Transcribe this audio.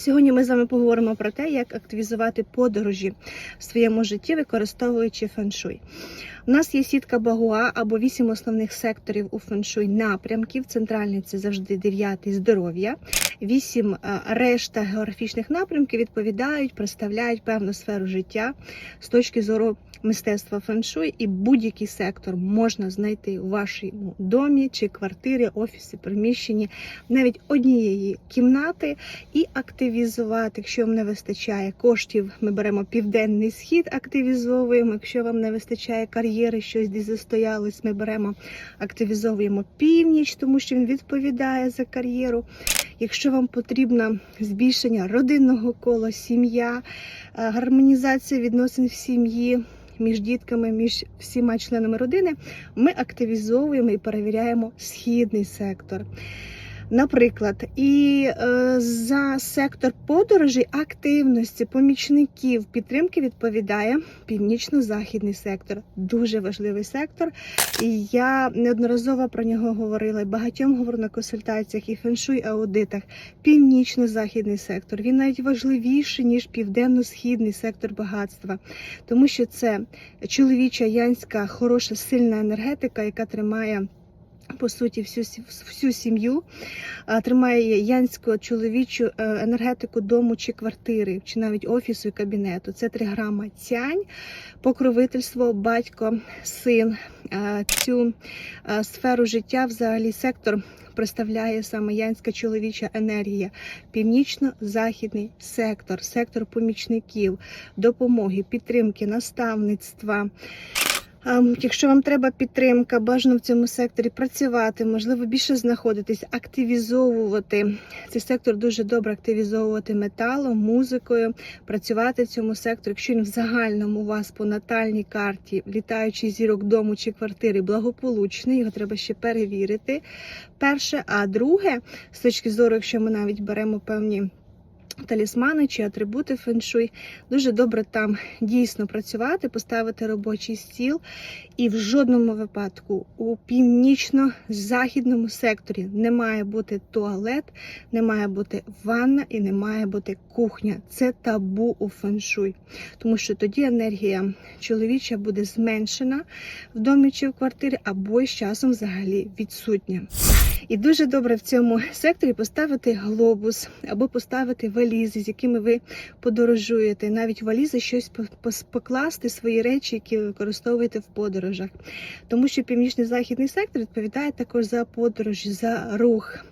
Сьогодні ми з вами поговоримо про те, як активізувати подорожі в своєму житті, використовуючи феншуй. У нас є сітка Багуа або вісім основних секторів у феншуй напрямків. Центральний це завжди дев'ятий здоров'я. Вісім е, решта географічних напрямків відповідають, представляють певну сферу життя з точки зору мистецтва феншуй, і будь-який сектор можна знайти у вашому домі чи квартирі, офісі, приміщенні, навіть однієї кімнати і активізувати. Якщо вам не вистачає коштів, ми беремо південний схід, активізовуємо. Якщо вам не вистачає кар'єри, щось десь застоялось, ми беремо, активізовуємо північ, тому що він відповідає за кар'єру. Якщо вам потрібно збільшення родинного кола, сім'я, е, гармонізація відносин в сім'ї. Між дітками, між всіма членами родини, ми активізовуємо і перевіряємо східний сектор. Наприклад, і е, за сектор подорожей, активності, помічників, підтримки відповідає північно-західний сектор. Дуже важливий сектор. І я неодноразово про нього говорила і багатьом говорю на консультаціях і феншуй аудитах. Північно-західний сектор. Він навіть важливіший, ніж південно-східний сектор багатства, тому що це чоловіча янська, хороша, сильна енергетика, яка тримає. По суті, всю всю сім'ю тримає янську чоловічу е, енергетику дому чи квартири, чи навіть офісу і кабінету. Це триграма цянь, покровительство, батько, син. Е, Цю е, сферу життя, взагалі, сектор представляє саме янська чоловіча енергія, північно-західний сектор, сектор помічників, допомоги, підтримки, наставництва. Якщо вам треба підтримка, бажано в цьому секторі працювати, можливо, більше знаходитись, активізовувати цей сектор дуже добре активізовувати металом, музикою, працювати в цьому секторі. Якщо він в загальному у вас по натальній карті, літаючий зірок дому чи квартири, благополучний, його треба ще перевірити. Перше, а друге, з точки зору, якщо ми навіть беремо певні. Талісмани чи атрибути феншуй, дуже добре там дійсно працювати, поставити робочий стіл. І в жодному випадку у північно-західному секторі не має бути туалет, не має бути ванна і не має бути кухня. Це табу у феншуй. Тому що тоді енергія чоловіча буде зменшена в домі чи в квартирі, або з часом взагалі відсутня. І дуже добре в цьому секторі поставити глобус або поставити валізи, з якими ви подорожуєте. Навіть валізи щось по- покласти свої речі, які ви використовуєте в подорожах. Тому що північний західний сектор відповідає також за подорожі, за рух.